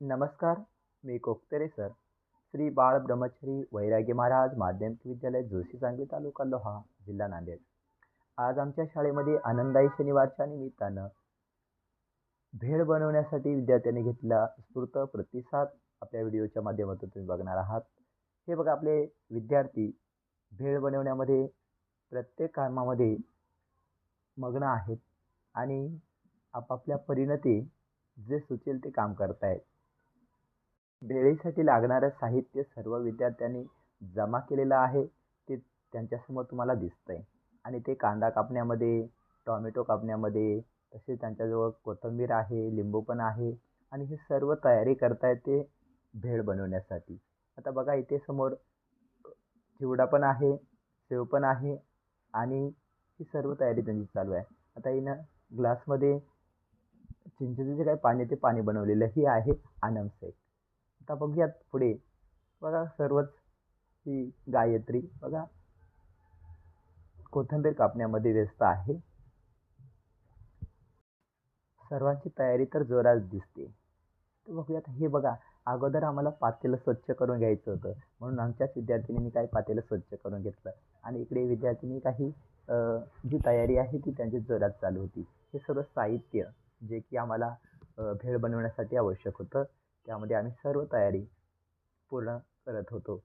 नमस्कार मी कोकतेरे सर. श्री बाळ ब्रह्मचारी वैरागी महाराज माध्यमिक विद्यालय जोशी सांगली तालुका लोहा जिल्हा नांदेड. आज आमच्या शाळेमध्ये आनंदाई शनिवारच्या निमित्तानं भेळ बनवण्यासाठी विद्यार्थ्यांनी घेतला स्फूर्त प्रतिसाद. आपल्या व्हिडिओच्या माध्यमातून तुम्ही बघणार आहात. हे बघा आपले विद्यार्थी भेळ बनवण्यामध्ये प्रत्येक कामामध्ये मग्न आहेत आणि आपापल्या परिणती जे सुचेल ते काम करतायत. भेळीसाठी लागणारं साहित्य सर्व विद्यार्थ्यांनी जमा केलेलं आहे ते त्यांच्यासमोर तुम्हाला दिसतं आहे आणि ते कांदा कापण्यामध्ये टॉमॅटो कापण्यामध्ये तसेच त्यांच्याजवळ कोथिंबीर आहे लिंबू पण आहे. आणि हे सर्व तयारी करतायत ते भेळ बनवण्यासाठी. आता बघा इथे समोर चिवडा पण आहे सेव पण आहे आणि ही सर्व तयारी त्यांची चालू आहे. आता हिनं ग्लासमध्ये चिंचेचं जे काही पाणी ते पाणी बनवलेलंही आहे आनमसेक आता बघूयात पुढे. बघा सर्वच ही गायत्री. बघा. कोथिंबीर कापण्यामध्ये व्यस्त आहे. सर्वांची तयारी तर जोरात दिसते. तर बघूयात हे बघा. अगोदर आम्हाला पातेलं स्वच्छ करून घ्यायचं होतं. म्हणून आमच्याच विद्यार्थिनींनी काही पातेलं स्वच्छ करून घेतलं. आणि इकडे विद्यार्थिनी काही जी तयारी आहे ती त्यांची जोरात चालू होती. हे सर्व साहित्य जे की आम्हाला भेळ बनवण्यासाठी आवश्यक होतं. त्यामध्ये आम्ही सर्व तयारी पूर्ण करत होतो.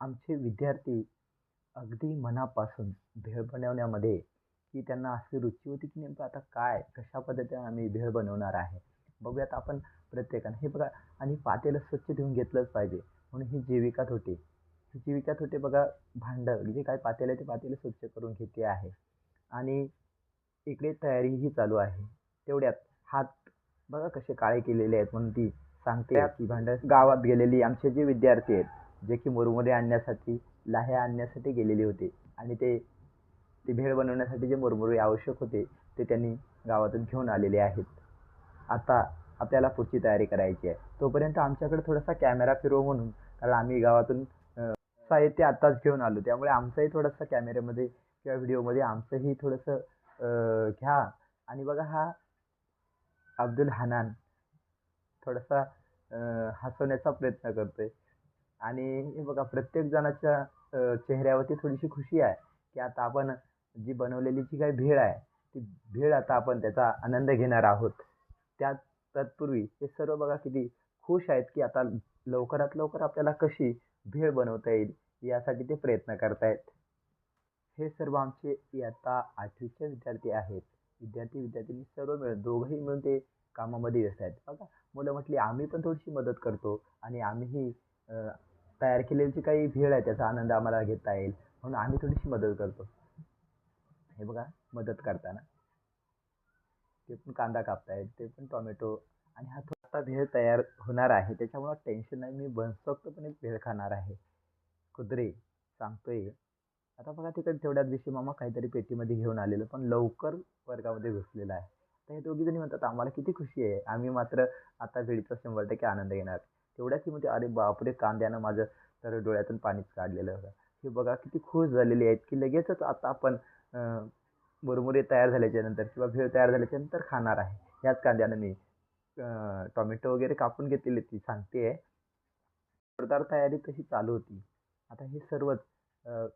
आमचे विद्यार्थी अगदी मनापासून भेळ बनवण्यामध्ये की त्यांना अशी रुची होती की नेमकं आता काय कशा पद्धतीने आम्ही भेळ बनवणार आहे? बघूयात आपण प्रत्येकाने. हे बघा आणि पातेलं स्वच्छ धुवून घेतलंच पाहिजे. म्हणून ही जीविकात होते ही जीविकात होते बघा भांडं जे काय पातेलं ते पातेलं स्वच्छ करून घेते आहे. आणि इकडे तयारीही चालू आहे. तेवढ्यात हात बघा कसे काळे केलेले आहेत म्हणून ती सांगते की भांडं गावात गेलेली आमचे जे विद्यार्थी आहेत जे की मुरमुरे आणण्यासाठी लाह्या आणण्यासाठी गेलेले होते. आणि ते ते भेळ बनवण्यासाठी जे मुरमुरे आवश्यक होते ते त्यांनी गावातून घेऊन आलेले आहेत. आता आपल्याला पुढची तयारी करायची आहे. तोपर्यंत आमच्याकडे थोडासा कॅमेरा फिरव म्हणून कारण आम्ही गावातून साहित्य आत्ताच घेऊन आलो. त्यामुळे आमचंही थोडंसं कॅमेऱ्यामध्ये किंवा व्हिडिओमध्ये आमचंही थोडंसं घ्या. आणि बघा हा अब्दुल हनान थोडासा हसवण्याचा प्रयत्न करतोय. आणि हे बघा प्रत्येक जणाच्या चेहऱ्यावरती थोडीशी खुशी आहे की आता आपण जी बनवलेली जी काही भेळ आहे ती भेळ आता आपण त्याचा आनंद घेणार आहोत. त्या तत्पूर्वी हे सर्व बघा किती खुश आहेत की आता लवकरात लवकर आपल्याला कशी भेळ बनवता येईल यासाठी ते प्रयत्न करतायत. हे सर्व आमचे इयत्ता आठवीचे विद्यार्थी आहेत. विद्यार्थी विद्यार्थिनी सर्व मिळून दोघंही मिळून ते कामामध्ये व्यस्त आहेत. बघा मुलं म्हटली आम्ही पण थोडीशी मदत करतो आणि आम्हीही तयार केलेली जी काही भेळ आहे त्याचा आनंद आम्हाला घेता येईल. म्हणून आम्ही थोडीशी मदत करतो. हे बघा मदत करताना. ते पण कांदा कापतायत ते पण टोमॅटो आणि हा थोडासा भेळ तयार होणार आहे. त्याच्यामुळं टेन्शन नाही मी बनसोक्तपणे भेळ खाणार आहे. कुत्रे सांगतोय. आता बघा तिकडे तेवढ्यात दिवशी मामा काहीतरी पेटीमध्ये घेऊन आलेलं पण लवकर वर्गामध्ये घुसलेलं आहे. तर हे दोघी जणी म्हणतात आम्हाला किती खुशी आहे. आम्ही मात्र आता वेळीचा शंभर टक्के आनंद घेणार. तेवढ्याच म्हणते अरे बापरे कांद्यानं माझं तर डोळ्यातून पाणीच काढलेलं होतं हे बघा किती खुश झालेली आहेत की लगेचच आता आपण मुरमुरे तयार झाल्याच्यानंतर किंवा भेळ तयार झाल्याच्यानंतर खाणार आहे. ह्याच कांद्यानं मी टॉमॅटो वगैरे कापून घेतलेली ती सांगते. आहे जोरदार तयारी तशी चालू होती. आता हे सर्वच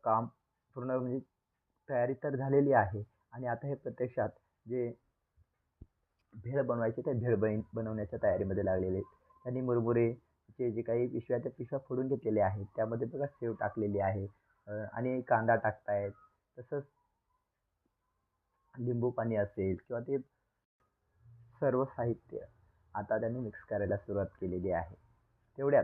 काम पूर्ण म्हणजे तयारी तर झालेली आहे. आणि आता हे प्रत्यक्षात जे भेळ बनवायचे त्या भेळ बन बनवण्याच्या तयारीमध्ये लागलेले आहेत. त्यांनी मुरमुरेचे जे काही पिशव्या त्या पिशव्या फोडून घेतलेले आहेत. त्यामध्ये बघा सेव टाकलेली आहे. आणि कांदा टाकतायत. तसंच लिंबू पाणी असेल किंवा ते सर्व साहित्य आता त्यांनी मिक्स करायला सुरुवात केलेली आहे. तेवढ्यात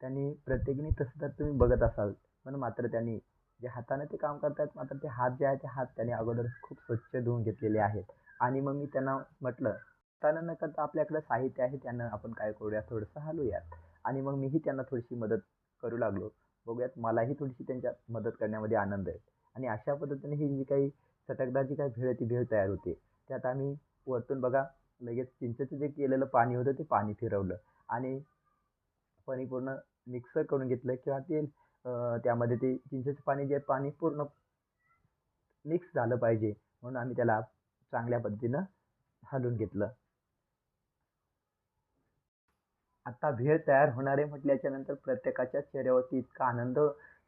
त्यांनी प्रत्येकीने तसं तर तुम्ही बघत असाल पण मात्र त्यांनी जे हाताने ते काम करतायत मात्र ते हात जे आहे ते हात त्यांनी अगोदर खूप स्वच्छ धुवून घेतलेले आहेत. आणि मग मी त्यांना म्हटलं त्यांना न करता आपल्याकडे साहित्य आहे त्यानं आपण काय करूया थोडंसं हलूयात. आणि मग मीही त्यांना थोडीशी मदत करू लागलो. बघूयात मलाही थोडीशी त्यांच्या मदत करण्यामध्ये आनंद आहे. आणि अशा पद्धतीने ही जी काही चटकदार जी काही भेळ आहे ती भेळ तयार होते. त्यात आम्ही वरतून बघा लगेच चिंचेचं जे केलेलं पाणी होतं ते पाणी फिरवलं. आणि पाणी पूर्ण मिक्सर करून घेतलं किंवा ते त्यामध्ये ते चिंचेचं पाणी जे पाणी पूर्ण मिक्स झालं पाहिजे. म्हणून आम्ही त्याला चांगल्या पद्धतीनं हलवून घेतलं. आता भेळ तयार होणार आहे म्हटल्याच्या नंतर प्रत्येकाच्या चेहऱ्यावरती इतका आनंद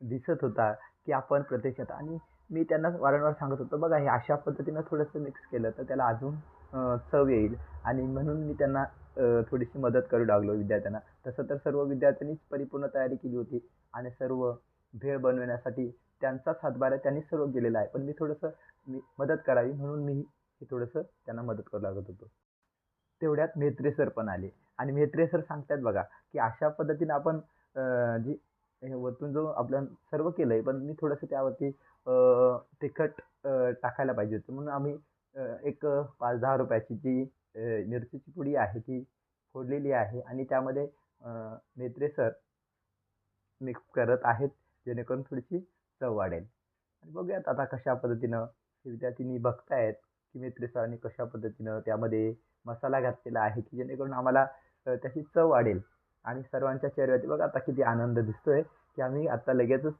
दिसत होता की आपण प्रत्यक्षात आणि मी त्यांना वारंवार सांगत होतो बघा हे अशा पद्धतीनं थोडंसं मिक्स केलं तर त्याला अजून चव येईल. आणि म्हणून मी त्यांना थोडीशी मदत करू लागलो विद्यार्थ्यांना. तसं तर सर्व विद्यार्थ्यांनीच परिपूर्ण तयारी केली होती आणि सर्व भेळ बनवण्यासाठी त्यांचाच हातभार त्यांनी सर्व केलेला आहे. पण मी थोडंसं मी मदत करावी म्हणून मी हे थोडंसं त्यांना मदत करू लागत होतो. तेवढ्यात म्हेत्रे सर पण आले. आणि म्हेत्रे सर सांगतात बघा की अशा पद्धतीने आपण जी वरतून जो आपलं सर्व केलं आहे पण मी थोडंसं त्यावरती तिखट टाकायला पाहिजे होतं. म्हणून आम्ही एक पाच दहा रुपयाची जी मिरचीची पुडी आहे ती फोडलेली आहे आणि त्यामध्ये अं, सर मिक्स करत आहेत जेणेकरून थोडीशी चव वाढेल. आणि बघूयात आता कशा पद्धतीनं हे विद्यार्थ्यांनी बघतायत की मेत्रे सरांनी कशा पद्धतीनं त्यामध्ये मसाला घातलेला आहे की जेणेकरून आम्हाला त्याची चव वाढेल. आणि सर्वांच्या चेहऱ्यावरती बघा आता किती आनंद दिसतोय की आम्ही आता लगेचच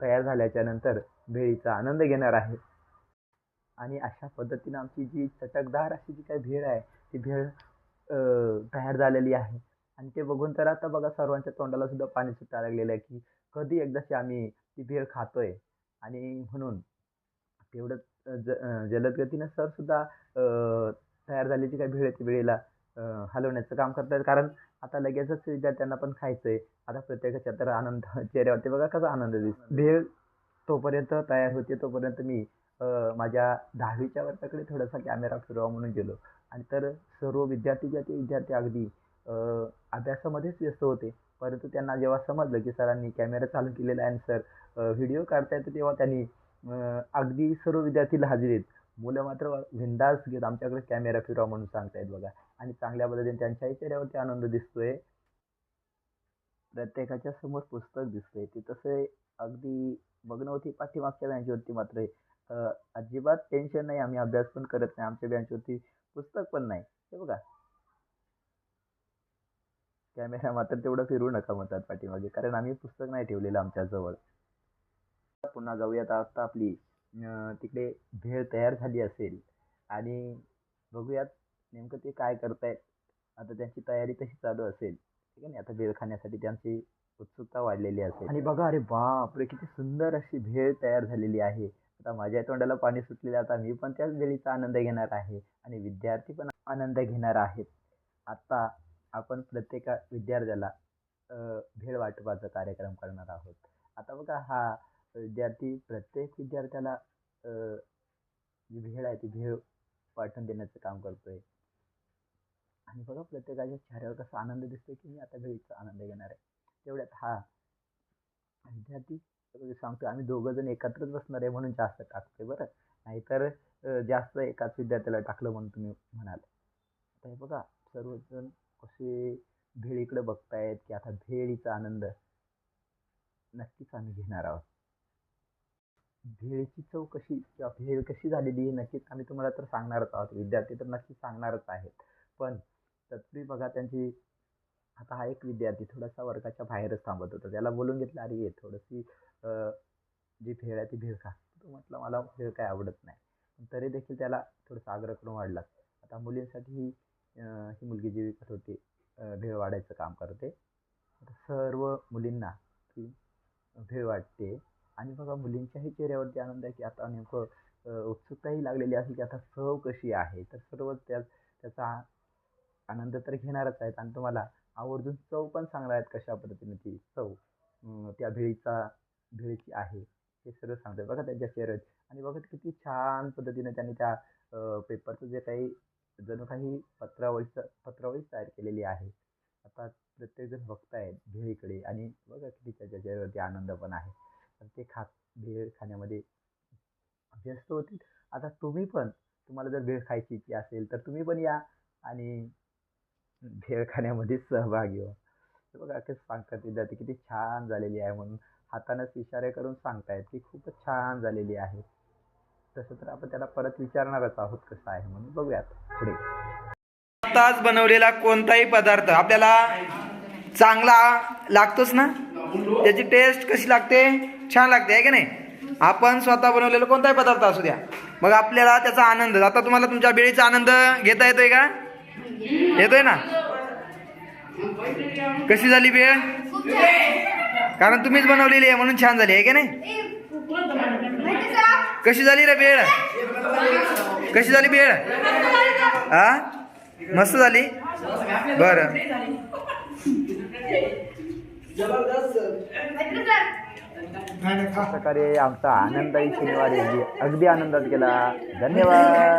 तयार झाल्याच्यानंतर भेळीचा आनंद घेणार आहे. आणि अशा पद्धतीनं आमची जी चटकदार अशी जी काही भेळ आहे ती भेळ तयार झालेली आहे. आणि ते बघून तर आता बघा सर्वांच्या तोंडाला सुद्धा पाणी सुटायला लागलेलं आहे की कधी एकदाशी आम्ही ती भेळ खातोय. आणि म्हणून तेवढं ज जलदगतीनं जलद गतीनं तयार झालेली काही भेळ आहे ती वेळेला हलवण्याचं काम करतात. कारण आता लगेचच विद्यार्थ्यांना पण खायचं आहे आता प्रत्येकाच्या तर आनंद चेहऱ्यावरती बघा कसा आनंद दिसतो भेळ तोपर्यंत तयार होते तोपर्यंत मी माझ्या दहावीच्या वर्गाकडे थोडासा कॅमेरा फिरवा म्हणून गेलो. आणि तर सर्व विद्यार्थी ज्या ते विद्यार्थी अगदी अभ्यासामध्येच व्यस्त होते. परंतु त्यांना जेव्हा समजलं की सरांनी कॅमेरा चालू केलेला आहे आणि सर व्हिडिओ काढतायत तेव्हा त्यांनी अगदी सर्व विद्यार्थी हजेरीत मुलं मात्र बिंदास घेत आमच्याकडे कॅमेरा फिरवा म्हणून सांगतायत बघा. आणि चांगल्या पद्धतीने त्यांच्याही चेहऱ्यावरती आनंद दिसतोय. प्रत्येकाच्या समोर पुस्तक दिसतंय. ते तसे अगदी मग्न होती पाठीमागच्या बँचवरती मात्र अजिबात टेन्शन नाही आम्ही अभ्यास पण करत नाही आमच्या बेंचवरती पुस्तक पण नाही. हे बघा. कॅमेरा मात्र तेवढं फिरू नका म्हणतात पाठीमागे कारण आम्ही पुस्तक नाही ठेवलेलं आमच्याजवळ. पुन्हा जाऊयात आता आपली तिकडे भेळ तयार झाली असेल. आणि बघूयात नेमकं ते काय करतायत. आता त्यांची तयारी तशी चालू असेल. ठीक आहे ना? आता भेळ खाण्यासाठी त्यांची उत्सुकता वाढलेली असेल. आणि बघा अरे बापरे किती सुंदर अशी भेळ तयार झालेली आहे. आता माझ्या तोंडाला पाणी सुटलेलं आता मी पण त्याच भेळीचा आनंद घेणार आहे आणि विद्यार्थी पण आनंद घेणार आहेत. आता आपण प्रत्येक विद्यार्थ्याला भेळ वाटपाचा कार्यक्रम करणार आहोत. आता बघा हा विद्यार्थी प्रत्येक विद्यार्थ्याला जी भेळ आहे ती भेळ वाटून देण्याचं काम करतोय. आणि बघा प्रत्येकाच्या चेहऱ्यावर कसा आनंद दिसतोय की मी आता भेळीचा आनंद घेणार आहे. तेवढ्यात हा विद्यार्थी सांगतो आम्ही दोघं जण एकत्रच बसणार आहे म्हणून जास्त टाकतोय बरं. नाहीतर जास्त एकाच विद्यार्थ्याला टाकलं म्हणून तुम्ही म्हणाल. आता हे बघा सर्वजण कसे भेळीकडे बघतायत की आता भेळीचा आनंद नक्कीच आम्ही घेणार आहोत. भेळीची चव कशी किंवा भेळ कशी झालेली आहे नक्कीच आम्ही तुम्हाला तर सांगणारच आहोत. विद्यार्थी तर नक्कीच सांगणारच आहेत. पण तत्पूर्वी बघा त्यांची आता हा एक विद्यार्थी थोडासा वर्गाच्या बाहेरच थांबत होता. त्याला बोलून घेतलं अरे ये थोडीशी जी भेळ आहे ती भेळ खा. तो म्हटलं मला भेळ काय आवडत नाही. पण तरी देखील त्याला थोडासा आग्रह करून वाढला. आता मुलींसाठी ही ही मुलगी जी विकत होती भेळ वाढायचं काम करते सर्व मुलींना ती भेळ वाटते. आणि बघा मुलींच्याही चेहऱ्यावरती आनंद आहे की आता नेमकं उत्सुकताही लागलेली असेल की आता चव कशी आहे. तर सर्व त्या त्याचा आनंद तर घेणारच आहेत. आणि तुम्हाला आवर्जून चव पण सांगणार आहेत कशा पद्धतीने ती चव त्या भेळीचा भेळीची आहे हे सर्व सांगतात. बघा त्यांच्या चेहऱ्यात आणि बघा किती छान पद्धतीने त्यांनी त्या पेपरचं जे काही जणू काही पत्रावळीचं पत्रावळीच तयार केलेली आहे. आता प्रत्येकजण बघतायत भेळीकडे. आणि बघा किती त्याच्या चेहऱ्यावरती आनंद पण आहे. तर ते खात भेळ खाण्यामध्ये व्यस्त होतील. आता तुम्ही पण तुम्हाला जर भेळ खायची इच्छा असेल तर तुम्ही पण या. आणि भेळ खाण्यामध्ये सहभागी व्हा. हे बघा कसं सांगतात विद्यार्थी किती छान झालेली आहे म्हणून. हातानंच इशारे करून सांगतायत की खूपच छान झालेली आहे. तसं तर आपण त्याला परत विचारणारच आहोत कसं आहे म्हणून. बघूयात पुढे. आताच बनवलेला कोणताही पदार्थ आपल्याला चांगला लागतोच ना? त्याची टेस्ट कशी लागते? छान लागते आहे की नाही? आपण स्वतः बनवलेला कोणताही पदार्थ असू द्या. मग आपल्याला त्याचा आनंद. आता तुम्हाला तुमच्या बेळीचा आनंद घेता येतोय का? येतोय ना? कशी झाली बेळ कारण तुम्हीच बनवलेली आहे म्हणून छान झाली आहे का नाही? कशी झाली रे बेळ कशी झाली बेळ हा मस्त झाली? बर. सकाळी प्रकारे आमचा आनंदही शनिवारी अगदी आनंदात गेला धन्यवाद.